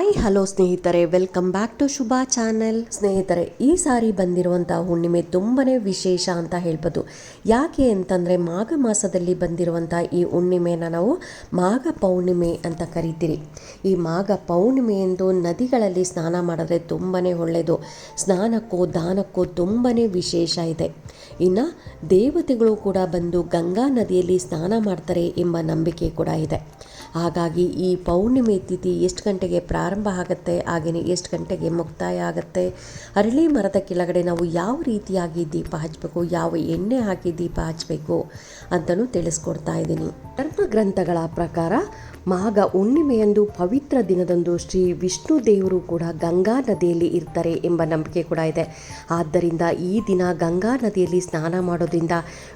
Hi, hello ಸ್ನೇಹಿತರೆ. Welcome back to Shubha channel ಸ್ನೇಹಿತರೆ, ಈ ಸಾರಿ ಬಂದಿರುವಂಥ ಹುಣ್ಣಿಮೆ ತುಂಬಾ ವಿಶೇಷ ಅಂತ ಹೇಳ್ಬೋದು. ಯಾಕೆ ಅಂತಂದರೆ, ಮಾಘ ಮಾಸದಲ್ಲಿ ಬಂದಿರುವಂಥ ಈ ಹುಣ್ಣಿಮೆನ ನಾವು ಮಾಘ ಪೌರ್ಣಿಮೆ ಅಂತ ಕರಿತೀರಿ. ಈ ಮಾಘ ಪೌರ್ಣಿಮೆ ಎಂದು ನದಿಗಳಲ್ಲಿ ಸ್ನಾನ ಮಾಡಿದ್ರೆ ತುಂಬಾ ಒಳ್ಳೆಯದು ಸ್ನಾನಕ್ಕೂ, ದಾನಕ್ಕೂ ತುಂಬಾ ವಿಶೇಷ ಇದೆ. ಇನ್ನು ದೇವತೆಗಳು ಕೂಡ ಬಂದು ಗಂಗಾ ನದಿಯಲ್ಲಿ ಸ್ನಾನ ಮಾಡ್ತಾರೆ ಎಂಬ ನಂಬಿಕೆ ಕೂಡ ಇದೆ. ಹಾಗಾಗಿ ಈ ಪೌರ್ಣಿಮೆ ತಿಥಿ ಎಷ್ಟು ಗಂಟೆಗೆ ಪ್ರಾರಂಭ ಆಗುತ್ತೆ ಹಾಗೆಯೇ ಎಷ್ಟು ಗಂಟೆಗೆ ಮುಕ್ತಾಯ ಆಗುತ್ತೆ? ಅರಳಿ ಮರದ ಕೆಳಗಡೆ ನಾವು ಯಾವ ರೀತಿಯಾಗಿ ದೀಪ ಹಚ್ಚಬೇಕು ಯಾವ ಎಣ್ಣೆ ಹಾಕಿ ದೀಪ ಹಚ್ಚಬೇಕು ಅಂತಲೂ ತಿಳಿಸ್ಕೊಡ್ತಾ ಇದ್ದೀನಿ. ಧರ್ಮ ಗ್ರಂಥಗಳ ಪ್ರಕಾರ ಮಾಘ ಹುಣ್ಣಿಮೆಯಂದು ಪವಿತ್ರ ದಿನದಂದು ಶ್ರೀ ವಿಷ್ಣು ದೇವರು ಕೂಡ ಗಂಗಾ ನದಿಯಲ್ಲಿ ಇರ್ತಾರೆ ಎಂಬ ನಂಬಿಕೆ ಕೂಡ ಇದೆ. ಆದ್ದರಿಂದ ಈ ದಿನ ಗಂಗಾ ನದಿಯಲ್ಲಿ ಸ್ನಾನ ಮಾಡೋದ್ರಿಂದ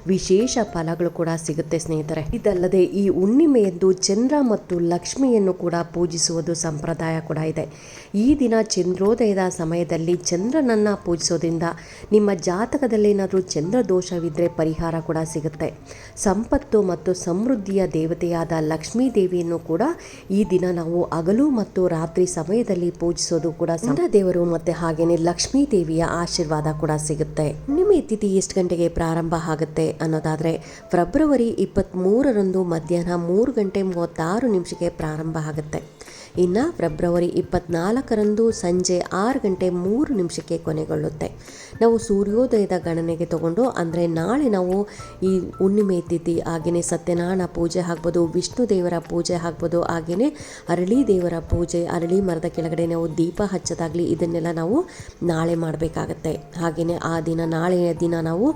ವಿಶೇಷ ಫಲಗಳು ಕೂಡ ಸಿಗುತ್ತೆ ಸ್ನೇಹಿತರೆ. ಇದಲ್ಲದೆ ಈ ಹುಣ್ಣಿಮೆಯಂದು ಚಂದ್ರ ಮತ್ತು ಲಕ್ಷ್ಮಿಯನ್ನು ಕೂಡ ಪೂಜಿಸುವುದು ಸಂಪ್ರದಾಯ ಕೂಡ ಇದೆ. ಈ ದಿನ ಚಂದ್ರೋದಯದ ಸಮಯದಲ್ಲಿ ಚಂದ್ರನನ್ನು ಪೂಜಿಸೋದ್ರಿಂದ ನಿಮ್ಮ ಜಾತಕದಲ್ಲಿ ಏನಾದರೂ ಚಂದ್ರ ದೋಷವಿದ್ದರೆ ಪರಿಹಾರ ಕೂಡ ಸಿಗುತ್ತೆ. ಸಂಪತ್ತು ಮತ್ತು ಸಮೃದ್ಧಿಯ ದೇವತೆಯಾದ ಲಕ್ಷ್ಮೀ ದೇವಿಯನ್ನು ಕೂಡ ಈ ದಿನ ನಾವು ಹಗಲು ಮತ್ತು ರಾತ್ರಿ ಸಮಯದಲ್ಲಿ ಪೂಜಿಸೋದು ಕೂಡ ಸಂತ ದೇವರು ಮತ್ತೆ ಹಾಗೇನೆ ಲಕ್ಷ್ಮೀ ದೇವಿಯ ಆಶೀರ್ವಾದ ಕೂಡ ಸಿಗುತ್ತೆ. ನಿಮ್ಮ ತಿಥಿ ಎಷ್ಟು ಗಂಟೆಗೆ ಪ್ರಾರಂಭ ಆಗುತ್ತೆ ಅನ್ನೋದಾದ್ರೆ ಫೆಬ್ರವರಿ ಇಪ್ಪತ್ತ್ಮೂರರಂದು ಮಧ್ಯಾಹ್ನ ಮೂರು ಗಂಟೆ ಮೂವತ್ತಾರು ನಿಮಿಷಕ್ಕೆ ಪ್ರಾರಂಭ ಆಗುತ್ತೆ. ಇನ್ನು ಫೆಬ್ರವರಿ ಇಪ್ಪತ್ನಾಲ್ಕರಂದು ಸಂಜೆ ಆರು ಗಂಟೆ ಮೂರು ನಿಮಿಷಕ್ಕೆ ಕೊನೆಗೊಳ್ಳುತ್ತೆ. ನಾವು ಸೂರ್ಯೋದಯದ ಗಣನೆಗೆ ತಗೊಂಡು, ಅಂದರೆ ನಾಳೆ ನಾವು ಈ ಹುಣ್ಣಿಮೆ ತಿಥಿ ಹಾಗೆಯೇ ಸತ್ಯನಾರಾಯಣ ಪೂಜೆ ಆಗ್ಬೋದು, ವಿಷ್ಣು ದೇವರ ಪೂಜೆ ಆಗ್ಬೋದು ಹಾಗೆಯೇ ಅರಳಿ ದೇವರ ಪೂಜೆ, ಅರಳಿ ಮರದ ಕೆಳಗಡೆ ನಾವು ದೀಪ ಹಚ್ಚೋದಾಗಲಿ ಇದನ್ನೆಲ್ಲ ನಾವು ನಾಳೆ ಮಾಡಬೇಕಾಗತ್ತೆ. ಹಾಗೆಯೇ ಆ ದಿನ, ನಾಳೆಯ ದಿನ ನಾವು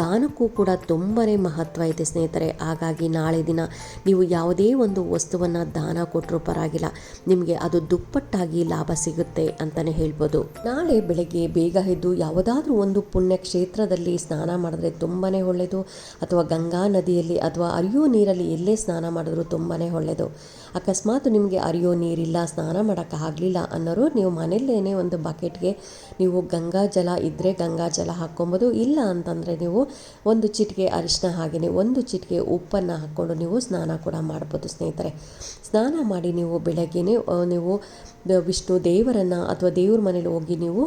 ದಾನಕ್ಕೂ ಕೂಡ ತುಂಬಾ ಮಹತ್ವ ಇದೆ ಸ್ನೇಹಿತರೆ. ಹಾಗಾಗಿ ನಾಳೆ ದಿನ ನೀವು ಯಾವುದೇ ಒಂದು ವಸ್ತುವನ್ನು ದಾನ ಕೊಟ್ಟರೂ ಪರವಾಗಿಲ್ಲ. ನಿಮಗೆ ಅದು ದುಪ್ಪಟ್ಟಾಗಿ ಲಾಭ ಸಿಗುತ್ತೆ ಅಂತಲೇ ಹೇಳ್ಬೋದು. ನಾಳೆ ಬೆಳಗ್ಗೆ ಬೇಗ ಎದ್ದು ಯಾವುದಾದ್ರೂ ಒಂದು ಪುಣ್ಯ ಕ್ಷೇತ್ರದಲ್ಲಿ ಸ್ನಾನ ಮಾಡಿದ್ರೆ ತುಂಬಾ ಒಳ್ಳೆಯದು ಅಥವಾ ಗಂಗಾ ನದಿಯಲ್ಲಿ ಅಥವಾ ಅರಿಯೋ ನೀರಲ್ಲಿ ಎಲ್ಲೇ ಸ್ನಾನ ಮಾಡಿದ್ರೂ ತುಂಬಾ ಒಳ್ಳೆಯದು ಅಕಸ್ಮಾತ್ ನಿಮಗೆ ಅರಿಯೋ ನೀರಿಲ್ಲ, ಸ್ನಾನ ಮಾಡೋಕ್ಕಾಗಲಿಲ್ಲ ಅನ್ನೋರು ನೀವು ಮನೆಯಲ್ಲೇ ಒಂದು ಬಕೆಟ್ಗೆ ನೀವು ಗಂಗಾ ಜಲ ಇದ್ದರೆ ಗಂಗಾ ಜಲ ಹಾಕ್ಕೊಬೋದು, ಇಲ್ಲ ಅಂತಂದರೆ ನೀವು ಒಂದು ಚಿಟಿಕೆ ಅರಿಶಿನ ಹಾಗೆಯೇ ಒಂದು ಚಿಟಿಕೆ ಉಪ್ಪನ್ನು ಹಾಕ್ಕೊಂಡು ನೀವು ಸ್ನಾನ ಕೂಡ ಮಾಡ್ಬೋದು ಸ್ನೇಹಿತರೆ. ಸ್ನಾನ ಮಾಡಿ ನೀವು ಬೆಳಗ್ಗೆನೇ ನೀವು ವಿಷ್ಣು ದೇವರನ್ನು ಅಥವಾ ದೇವ್ರ ಮನೇಲಿ ಹೋಗಿ ನೀವು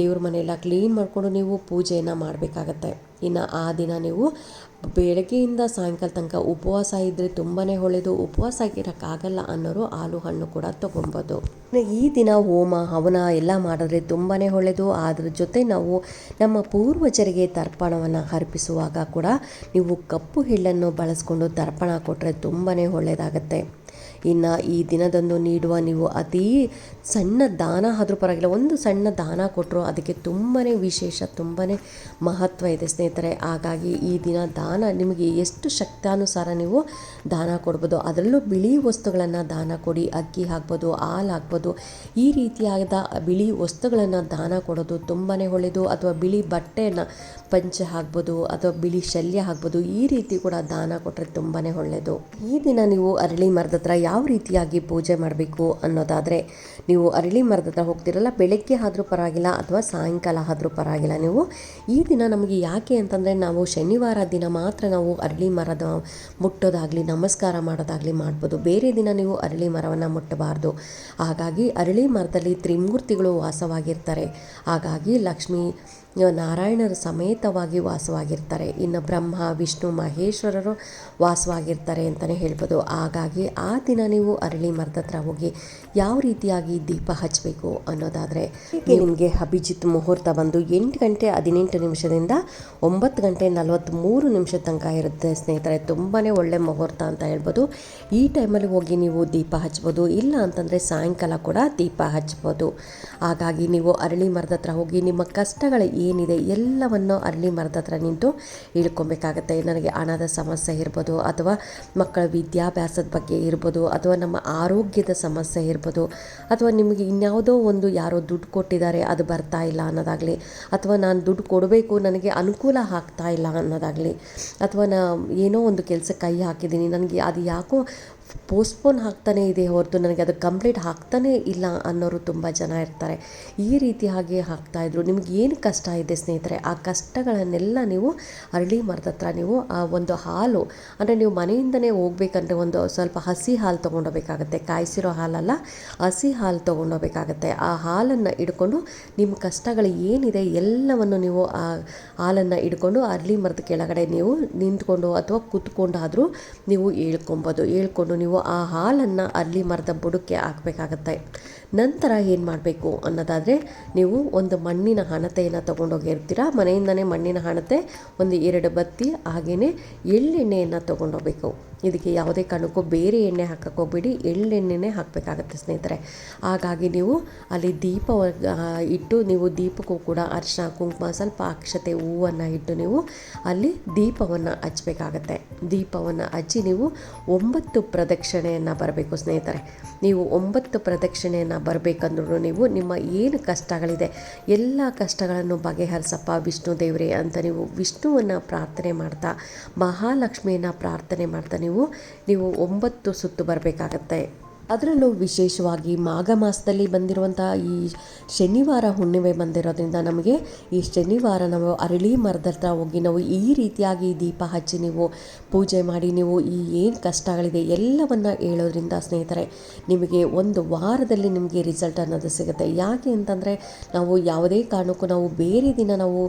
ದೇವ್ರ ಮನೆಯೆಲ್ಲ ಕ್ಲೀನ್ ಮಾಡಿಕೊಂಡು ನೀವು ಪೂಜೆಯನ್ನು ಮಾಡಬೇಕಾಗತ್ತೆ. ಇನ್ನು ಆ ದಿನ ನೀವು ಬೆಳಗ್ಗೆಯಿಂದ ಸಾಯಂಕಾಲ ತನಕ ಉಪವಾಸ ಇದ್ದರೆ ತುಂಬಾ ಒಳ್ಳೆಯದು ಉಪವಾಸ ಆಗಿರೋಕ್ಕಾಗಲ್ಲ ಅನ್ನೋರು ಹಾಲು ಹಣ್ಣು ಕೂಡ ತೊಗೊಬೋದು. ಈ ದಿನ ಹೋಮ, ಹವನ ಎಲ್ಲ ಮಾಡಿದ್ರೆ ತುಂಬಾ ಒಳ್ಳೆಯದು ಅದ್ರ ಜೊತೆ ನಾವು ನಮ್ಮ ಪೂರ್ವಜರಿಗೆ ತರ್ಪಣವನ್ನು ಅರ್ಪಿಸುವಾಗ ಕೂಡ ನೀವು ಕಪ್ಪು ಹಿಳ್ಳನ್ನು ಬಳಸ್ಕೊಂಡು ತರ್ಪಣ ಕೊಟ್ಟರೆ ತುಂಬಾ ಒಳ್ಳೆಯದಾಗತ್ತೆ ಇನ್ನು ಈ ದಿನದಂದು ನೀಡುವ ನೀವು ಅತೀ ಸಣ್ಣ ದಾನ ಆದರೂ ಪರವಾಗಿಲ್ಲ, ಒಂದು ಸಣ್ಣ ದಾನ ಕೊಟ್ಟರು ಅದಕ್ಕೆ ತುಂಬಾ ವಿಶೇಷ ತುಂಬಾ ಮಹತ್ವ ಇದೆ ಸ್ನೇಹಿತರೆ. ಹಾಗಾಗಿ ಈ ದಿನ ದಾನ ನಿಮಗೆ ಎಷ್ಟು ಶಕ್ತಾನುಸಾರ ನೀವು ದಾನ ಕೊಡ್ಬೋದು, ಅದರಲ್ಲೂ ಬಿಳಿ ವಸ್ತುಗಳನ್ನು ದಾನ ಕೊಡಿ, ಅಕ್ಕಿ ಹಾಕ್ಬೋದು, ಹಾಲು ಹಾಕ್ಬೋದು, ಈ ರೀತಿಯಾದ ಬಿಳಿ ವಸ್ತುಗಳನ್ನು ದಾನ ಕೊಡೋದು ತುಂಬಾ ಒಳ್ಳೆಯದು ಅಥವಾ ಬಿಳಿ ಬಟ್ಟೆಯನ್ನು ಪಂಚೆ ಹಾಕ್ಬೋದು, ಅಥವಾ ಬಿಳಿ ಶಲ್ಯ ಹಾಕ್ಬೋದು, ಈ ರೀತಿ ಕೂಡ ದಾನ ಕೊಟ್ಟರೆ ತುಂಬಾ ಒಳ್ಳೆಯದು ಈ ದಿನ ನೀವು ಅರಳಿ ಮರದ ಹತ್ರ ಯಾವ ರೀತಿಯಾಗಿ ಪೂಜೆ ಮಾಡಬೇಕು ಅನ್ನೋದಾದರೆ, ನೀವು ಅರಳಿ ಮರದ ಹತ್ರ ಹೋಗ್ತಿರಲ್ಲ, ಬೆಳಗ್ಗೆ ಆದರೂ ಪರವಾಗಿಲ್ಲ ಅಥವಾ ಸಾಯಂಕಾಲ ಆದರೂ ಪರವಾಗಿಲ್ಲ. ನೀವು ಈ ದಿನ ನಮಗೆ ಯಾಕೆ ಅಂತಂದರೆ, ನಾವು ಶನಿವಾರ ದಿನ ಮಾತ್ರ ನಾವು ಅರಳಿ ಮರದ ಮುಟ್ಟೋದಾಗಲಿ, ನಮಸ್ಕಾರ ಮಾಡೋದಾಗಲಿ ಮಾಡ್ಬೋದು. ಬೇರೆ ದಿನ ನೀವು ಅರಳಿ ಮರವನ್ನು ಮುಟ್ಟಬಾರ್ದು. ಹಾಗಾಗಿ ಅರಳಿ ಮರದಲ್ಲಿ ತ್ರಿಮೂರ್ತಿಗಳು ವಾಸವಾಗಿರ್ತಾರೆ. ಹಾಗಾಗಿ ಲಕ್ಷ್ಮೀ ನಾರಾಯಣರ ಸಮೇತವಾಗಿ ವಾಸವಾಗಿರ್ತಾರೆ. ಇನ್ನು ಬ್ರಹ್ಮ ವಿಷ್ಣು ಮಹೇಶ್ವರರು ವಾಸವಾಗಿರ್ತಾರೆ ಅಂತಲೇ ಹೇಳ್ಬೋದು. ಹಾಗಾಗಿ ಆ ದಿನ ನೀವು ಅರಳಿ ಮರದ ಹತ್ರ ಹೋಗಿ ಯಾವ ರೀತಿಯಾಗಿ ದೀಪ ಹಚ್ಚಬೇಕು ಅನ್ನೋದಾದರೆ ನಿಮಗೆ ಅಭಿಜಿತ್ ಮುಹೂರ್ತ ಬಂದು ಎಂಟು ಗಂಟೆ ಹದಿನೆಂಟು ನಿಮಿಷದಿಂದ ಒಂಬತ್ತು ಗಂಟೆ ನಲವತ್ತ್ಮೂರು ನಿಮಿಷದ ತನಕ ಇರುತ್ತೆ ಸ್ನೇಹಿತರೆ. ತುಂಬಾ ಒಳ್ಳೆ ಮುಹೂರ್ತ ಅಂತ ಹೇಳ್ಬೋದು. ಈ ಟೈಮಲ್ಲಿ ಹೋಗಿ ನೀವು ದೀಪ ಹಚ್ಬೋದು. ಇಲ್ಲ ಅಂತಂದರೆ ಸಾಯಂಕಾಲ ಕೂಡ ದೀಪ ಹಚ್ಬೋದು. ಹಾಗಾಗಿ ನೀವು ಅರಳಿ ಮರದ ಹತ್ರ ಹೋಗಿ ನಿಮ್ಮ ಕಷ್ಟಗಳ ಏನಿದೆ ಎಲ್ಲವನ್ನು ಅರಳಿ ಮರದ ಹತ್ರ ನಿಂತು ಇಳ್ಕೊಬೇಕಾಗತ್ತೆ. ನನಗೆ ಹಣದ ಸಮಸ್ಯೆ ಇರ್ಬೋದು ಅಥವಾ ಮಕ್ಕಳ ವಿದ್ಯಾಭ್ಯಾಸದ ಬಗ್ಗೆ ಇರ್ಬೋದು ಅಥವಾ ನಮ್ಮ ಆರೋಗ್ಯದ ಸಮಸ್ಯೆ ಇರ್ಬೋದು ಅಥವಾ ನಿಮಗೆ ಇನ್ಯಾವುದೋ ಒಂದು ಯಾರೋ ದುಡ್ಡು ಕೊಟ್ಟಿದ್ದಾರೆ, ಅದು ಬರ್ತಾ ಇಲ್ಲ ಅನ್ನೋದಾಗಲಿ ಅಥವಾ ನಾನು ದುಡ್ಡು ಕೊಡಬೇಕು, ನನಗೆ ಅನುಕೂಲ ಆಗ್ತಾ ಇಲ್ಲ ಅನ್ನೋದಾಗಲಿ ಅಥವಾ ನಾ ಏನೋ ಒಂದು ಕೆಲಸ ಕೈ ಹಾಕಿದ್ದೀನಿ, ನನಗೆ ಅದು ಯಾಕೋ ಪೋಸ್ಟ್ಪೋನ್ ಆಗ್ತಾನೇ ಇದೆ ಹೊರತು ನನಗೆ ಅದು ಕಂಪ್ಲೀಟ್ ಆಗ್ತಾನೇ ಇಲ್ಲ ಅನ್ನೋರು ತುಂಬ ಜನ ಇರ್ತಾರೆ. ಈ ರೀತಿಯಾಗಿ ಹಾಕ್ತಾಯಿದ್ರು ನಿಮ್ಗೆ ಏನು ಕಷ್ಟ ಇದೆ ಸ್ನೇಹಿತರೆ? ಆ ಕಷ್ಟಗಳನ್ನೆಲ್ಲ ನೀವು ಅರಳಿ ಮರದ ಹತ್ರ ನೀವು, ಆ ಒಂದು ಹಾಲು, ಅಂದರೆ ನೀವು ಮನೆಯಿಂದನೇ ಹೋಗ್ಬೇಕಂದ್ರೆ ಒಂದು ಸ್ವಲ್ಪ ಹಸಿ ಹಾಲು ತೊಗೊಂಡೋಗ್ಬೇಕಾಗತ್ತೆ. ಕಾಯಿಸಿರೋ ಹಾಲಲ್ಲ, ಹಸಿ ಹಾಲು ತೊಗೊಂಡೋಗ್ಬೇಕಾಗತ್ತೆ. ಆ ಹಾಲನ್ನು ಹಿಡ್ಕೊಂಡು ನಿಮ್ಮ ಕಷ್ಟಗಳು ಏನಿದೆ ಎಲ್ಲವನ್ನು ನೀವು ಆ ಹಾಲನ್ನು ಹಿಡ್ಕೊಂಡು ಅರಳಿ ಮರದ ಕೆಳಗಡೆ ನೀವು ನಿಂತ್ಕೊಂಡು ಅಥವಾ ಕೂತ್ಕೊಂಡಾದರೂ ನೀವು ಹೇಳ್ಕೊಬೋದು. ಹೇಳ್ಕೊಂಡು ನೀವು ಆ ಹಾಲನ್ನು ಅಲ್ಲಿ ಮರದ ಬುಡಕ್ಕೆ ಹಾಕಬೇಕಾಗತ್ತೆ. ನಂತರ ಏನು ಮಾಡಬೇಕು ಅನ್ನೋದಾದರೆ, ನೀವು ಒಂದು ಮಣ್ಣಿನ ಹಣತೆಯನ್ನು ತೊಗೊಂಡೋಗಿರ್ತೀರ? ಮನೆಯಿಂದನೇ ಮಣ್ಣಿನ ಹಣತೆ ಒಂದು ಎರಡು ಬತ್ತಿ ಹಾಗೆಯೇ ಎಳ್ಳೆಣ್ಣೆಯನ್ನು ತೊಗೊಂಡೋಗ್ಬೇಕು. ಇದಕ್ಕೆ ಯಾವುದೇ ಕಾರಣಕ್ಕೂ ಬೇರೆ ಎಣ್ಣೆ ಹಾಕಕ್ಕೆ ಹೋಗ್ಬೇಡಿ. ಎಳ್ಳೆಣ್ಣೆನೇ ಹಾಕಬೇಕಾಗತ್ತೆ ಸ್ನೇಹಿತರೆ. ಹಾಗಾಗಿ ನೀವು ಅಲ್ಲಿ ದೀಪ ಇಟ್ಟು ನೀವು ದೀಪಕ್ಕೂ ಕೂಡ ಅರಿಶಿನ ಕುಂಕುಮ, ಸ್ವಲ್ಪ ಅಕ್ಷತೆ ಹೂವನ್ನು ಇಟ್ಟು ನೀವು ಅಲ್ಲಿ ದೀಪವನ್ನು ಹಚ್ಚಬೇಕಾಗತ್ತೆ. ದೀಪವನ್ನು ಹಚ್ಚಿ ನೀವು ಒಂಬತ್ತು ಪ್ರದಕ್ಷಿಣೆಯನ್ನು ಬರಬೇಕು ಸ್ನೇಹಿತರೆ. ನೀವು ಒಂಬತ್ತು ಪ್ರದಕ್ಷಿಣೆಯನ್ನು ಬರಬೇಕಂದ್ರೂ ನೀವು ನಿಮ್ಮ ಏನು ಕಷ್ಟಗಳಿದೆ, ಎಲ್ಲ ಕಷ್ಟಗಳನ್ನು ಬಗೆಹರಿಸಪ್ಪ ವಿಷ್ಣು ದೇವರೇ ಅಂತ ನೀವು ವಿಷ್ಣುವನ್ನು ಪ್ರಾರ್ಥನೆ ಮಾಡ್ತಾ, ಮಹಾಲಕ್ಷ್ಮಿಯನ್ನು ಪ್ರಾರ್ಥನೆ ಮಾಡ್ತಾ ನೀವು ಒಂಬತ್ತು ಸುತ್ತು ಬರಬೇಕಾಗತ್ತೆ. ಅದರಲ್ಲೂ ವಿಶೇಷವಾಗಿ ಮಾಘ ಮಾಸದಲ್ಲಿ ಬಂದಿರುವಂಥ ಈ ಶನಿವಾರ ಹುಣ್ಣಿಮೆ ಬಂದಿರೋದ್ರಿಂದ ನಮಗೆ ಈ ಶನಿವಾರ ನಾವು ಅರಳಿ ಮರದ ಹತ್ರ ಹೋಗಿ ನಾವು ಈ ರೀತಿಯಾಗಿ ದೀಪ ಹಚ್ಚಿ ನೀವು ಪೂಜೆ ಮಾಡಿ, ನೀವು ಈ ಏನು ಕಷ್ಟಗಳಿದೆ ಎಲ್ಲವನ್ನು ಹೇಳೋದ್ರಿಂದ ಸ್ನೇಹಿತರೆ, ನಿಮಗೆ ಒಂದು ವಾರದಲ್ಲಿ ನಿಮಗೆ ರಿಸಲ್ಟ್ ಅನ್ನೋದು ಸಿಗುತ್ತೆ. ಯಾಕೆ ಅಂತಂದರೆ ನಾವು ಯಾವುದೇ ಕಾರಣಕ್ಕೂ ನಾವು ಬೇರೆ ದಿನ ನಾವು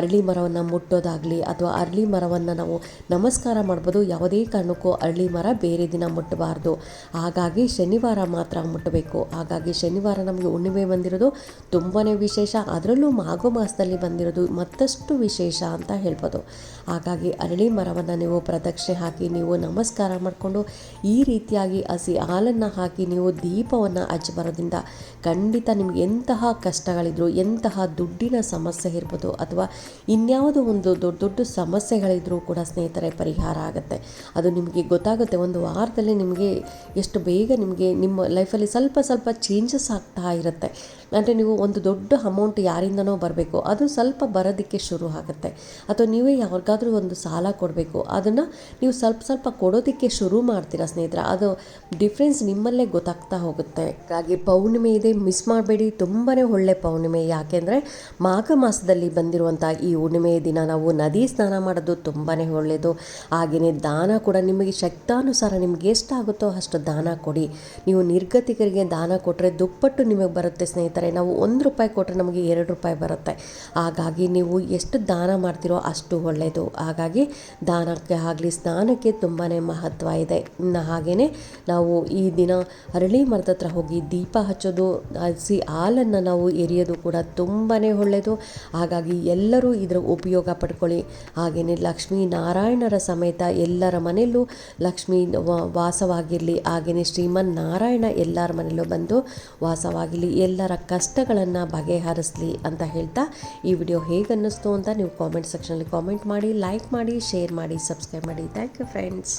ಅರಳಿ ಮರವನ್ನು ಮುಟ್ಟೋದಾಗಲಿ ಅಥವಾ ಅರಳಿ ಮರವನ್ನು ನಾವು ನಮಸ್ಕಾರ ಮಾಡ್ಬೋದು, ಯಾವುದೇ ಕಾರಣಕ್ಕೂ ಅರಳಿ ಮರ ಬೇರೆ ದಿನ ಮುಟ್ಟಬಾರ್ದು. ಹಾಗಾಗಿ ಶನಿವಾರ ಮಾತ್ರ ಮುಟ್ಟಬೇಕು. ಹಾಗಾಗಿ ಶನಿವಾರ ನಮಗೆ ಹುಣ್ಣಿಮೆ ಬಂದಿರೋದು ತುಂಬಾ ವಿಶೇಷ. ಅದರಲ್ಲೂ ಮಾಘ ಮಾಸದಲ್ಲಿ ಬಂದಿರೋದು ಮತ್ತಷ್ಟು ವಿಶೇಷ ಅಂತ ಹೇಳ್ಬೋದು. ಹಾಗಾಗಿ ಅರಳಿ ಮರವನ್ನು ನೀವು ಪ್ರದಕ್ಷಿಣೆ ಹಾಕಿ ನೀವು ನಮಸ್ಕಾರ ಮಾಡಿಕೊಂಡು ಈ ರೀತಿಯಾಗಿ ಹಸಿ ಹಾಲನ್ನು ಹಾಕಿ ನೀವು ದೀಪವನ್ನು ಹಚ್ಚಿ ಬರೋದ್ರಿಂದ ಖಂಡಿತ ನಿಮ್ಗೆ ಎಂತಹ ಕಷ್ಟಗಳಿದ್ರು, ಎಂತಹ ದುಡ್ಡಿನ ಸಮಸ್ಯೆ ಇರ್ಬೋದು ಅಥವಾ ಇನ್ಯಾವುದೋ ಒಂದು ದೊಡ್ಡ ದೊಡ್ಡ ಸಮಸ್ಯೆಗಳಿದ್ರೂ ಕೂಡ ಸ್ನೇಹಿತರೆ ಪರಿಹಾರ ಆಗುತ್ತೆ. ಅದು ನಿಮಗೆ ಗೊತ್ತಾಗುತ್ತೆ. ಒಂದು ವಾರದಲ್ಲಿ ನಿಮಗೆ ಎಷ್ಟು ಬೇಗ ನಿಮಗೆ ನಿಮ್ಮ ಲೈಫಲ್ಲಿ ಸ್ವಲ್ಪ ಸ್ವಲ್ಪ ಚೇಂಜಸ್ ಆಗ್ತಾ ಇರುತ್ತೆ. ಅಂದರೆ ನೀವು ಒಂದು ದೊಡ್ಡ ಅಮೌಂಟ್ ಯಾರಿಂದನೋ ಬರಬೇಕು. ಅದು ಸ್ವಲ್ಪ ಬರೋದಕ್ಕೆ ಶುರು ಆಗುತ್ತೆ. ಅಥವಾ ನೀವೇ ಯಾರಿಗಾದ್ರೂ ಒಂದು ಸಾಲ ಕೊಡಬೇಕು. ಅದನ್ನು ನೀವು ಸ್ವಲ್ಪ ಸ್ವಲ್ಪ ಕೊಡೋದಕ್ಕೆ ಶುರು ಮಾಡ್ತೀರಾ ಸ್ನೇಹಿತರೆ. ಅದು ಡಿಫ್ರೆನ್ಸ್ ನಿಮ್ಮಲ್ಲೇ ಗೊತ್ತಾಗ್ತಾ ಹೋಗುತ್ತೆ. ಹಾಗಾಗಿ ಪೌರ್ಣಿಮೆ ಇದೆ ಮಿಸ್ ಮಾಡಬೇಡಿ. ತುಂಬಾ ಒಳ್ಳೆ ಪೌರ್ಣಿಮೆ. ಯಾಕೆಂದರೆ ಮಾಘ ಮಾಸದಲ್ಲಿ ಬಂದಿರುವಂಥ ಈ ಹುಣ್ಣಿಮೆ ದಿನ ನಾವು ನದಿ ಸ್ನಾನ ಮಾಡೋದು ತುಂಬಾ ಒಳ್ಳೆಯದು ಹಾಗೆಯೇ ದಾನ ಕೂಡ ನಿಮಗೆ ಶಕ್ತಾನುಸಾರ ನಿಮ್ಗೆ ಎಷ್ಟಾಗುತ್ತೋ ಅಷ್ಟು ದಾನ ಕೊಡಿ. ನೀವು ನಿರ್ಗತಿಕರಿಗೆ ದಾನ ಕೊಟ್ಟರೆ ದುಪ್ಪಟ್ಟು ನಿಮಗೆ ಬರುತ್ತೆ ಸ್ನೇಹಿತರೆ. ನಾವು ಒಂದು ರೂಪಾಯಿ ಕೊಟ್ಟರೆ ನಮಗೆ ಎರಡು ರೂಪಾಯಿ ಬರುತ್ತೆ. ಹಾಗಾಗಿ ನೀವು ಎಷ್ಟು ದಾನ ಮಾಡ್ತೀರೋ ಅಷ್ಟು ಒಳ್ಳೆಯದು ಹಾಗಾಗಿ ದಾನಕ್ಕೆ ಆಗಲಿ ಸ್ನಾನಕ್ಕೆ ತುಂಬಾ ಮಹತ್ವ ಇದೆ. ಇನ್ನು ಹಾಗೆಯೇ ನಾವು ಈ ದಿನ ಅರಳಿ ಮರದ ಹತ್ರ ಹೋಗಿ ದೀಪ ಹಚ್ಚೋದು, ಹಸಿ ಹಾಲನ್ನು ನಾವು ಎರಿಯೋದು ಕೂಡ ತುಂಬಾ ಒಳ್ಳೆಯದು ಹಾಗಾಗಿ ಎಲ್ಲರೂ ಇದರ ಉಪಯೋಗ ಪಡ್ಕೊಳ್ಳಿ. ಹಾಗೆಯೇ ಲಕ್ಷ್ಮೀ ನಾರಾಯಣರ ಸಮೇತ ಎಲ್ಲರ ಮನೆಯಲ್ಲೂ ಲಕ್ಷ್ಮೀ ವಾಸವಾಗಿರಲಿ. ಹಾಗೆಯೇ ಶ್ರೀಮನ್ ನಾರಾಯಣ ಎಲ್ಲರ ಮನೆಯಲ್ಲೂ ಬಂದು ವಾಸವಾಗಿರಲಿ. ಎಲ್ಲರ ಕಷ್ಟಗಳನ್ನು ಬಗೆಹರಿಸಲಿ ಅಂತ ಹೇಳ್ತಾ ಈ ವಿಡಿಯೋ ಹೇಗೆ ಅನ್ನಿಸ್ತು ಅಂತ ನೀವು ಕಾಮೆಂಟ್ ಸೆಕ್ಷನಲ್ಲಿ ಕಾಮೆಂಟ್ ಮಾಡಿ ಲೈಕ್ ಮಾಡಿ ಶೇರ್ ಮಾಡಿ ಸಬ್ಸ್ಕ್ರೈಬ್ ಮಾಡಿ. Thank you friends